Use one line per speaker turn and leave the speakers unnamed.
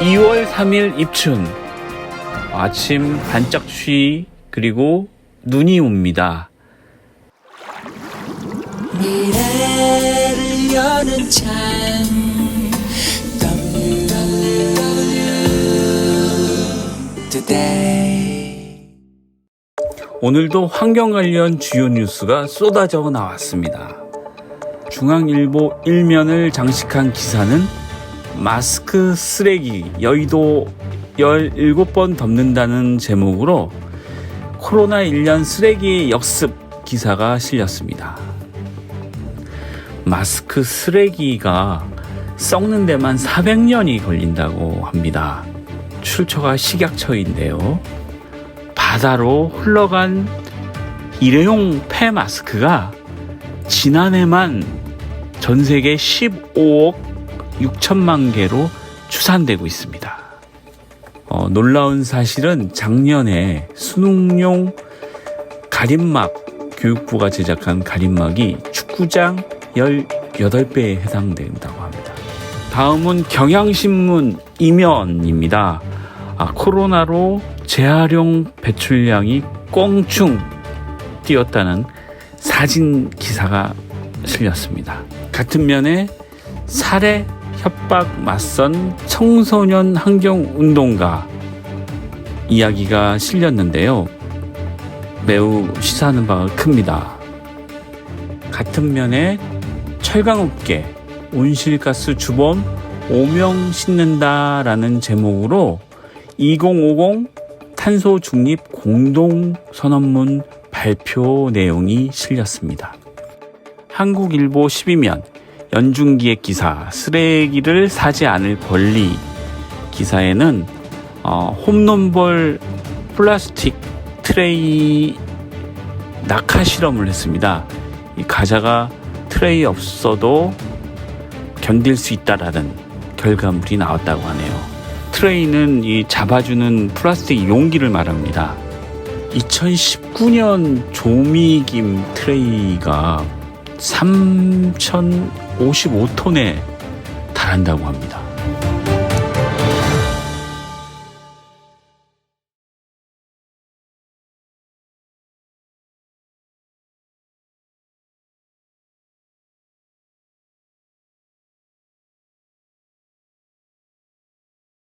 2월 3일 입춘 아침 반짝 쉬 그리고 눈이 옵니다.
미래를 여는 창 today
오늘도 환경 관련 주요 뉴스가 쏟아져 나왔습니다. 중앙일보 일면을 장식한 기사는 마스크 쓰레기 여의도 17번 덮는다는 제목으로 코로나 1년 쓰레기 역습 기사가 실렸습니다. 마스크 쓰레기가 썩는 데만 400년이 걸린다고 합니다. 출처가 식약처인데요. 바다로 흘러간 일회용 폐 마스크가 지난해만 전 세계 15억 6천만 개로 추산되고 있습니다. 어, 놀라운 사실은 작년에 수능용 가림막 교육부가 제작한 가림막이 축구장 18배에 해당된다고 합니다. 다음은 경향신문 이면입니다. 아, 코로나로 재활용 배출량이 껑충 뛰었다는 사진 기사가 실렸습니다. 같은 면에 살해 협박 맞선 청소년 환경 운동가 이야기가 실렸는데요. 매우 시사하는 바가 큽니다. 같은 면에 철강업계 온실가스 주범 오명 싣는다라는 제목으로 2050 탄소 중립 공동 선언문 발표 내용이 실렸습니다. 한국일보 12면 연중기획 기사 쓰레기를 사지 않을 권리 기사에는 어, 홈런볼 플라스틱 트레이 낙하 실험을 했습니다. 이 과자가 트레이 없어도 견딜 수 있다라는 결과물이 나왔다고 하네요. 트레이는 이 잡아주는 플라스틱 용기를 말합니다. 2019년 조미김 트레이가 3,055톤에 달한다고 합니다.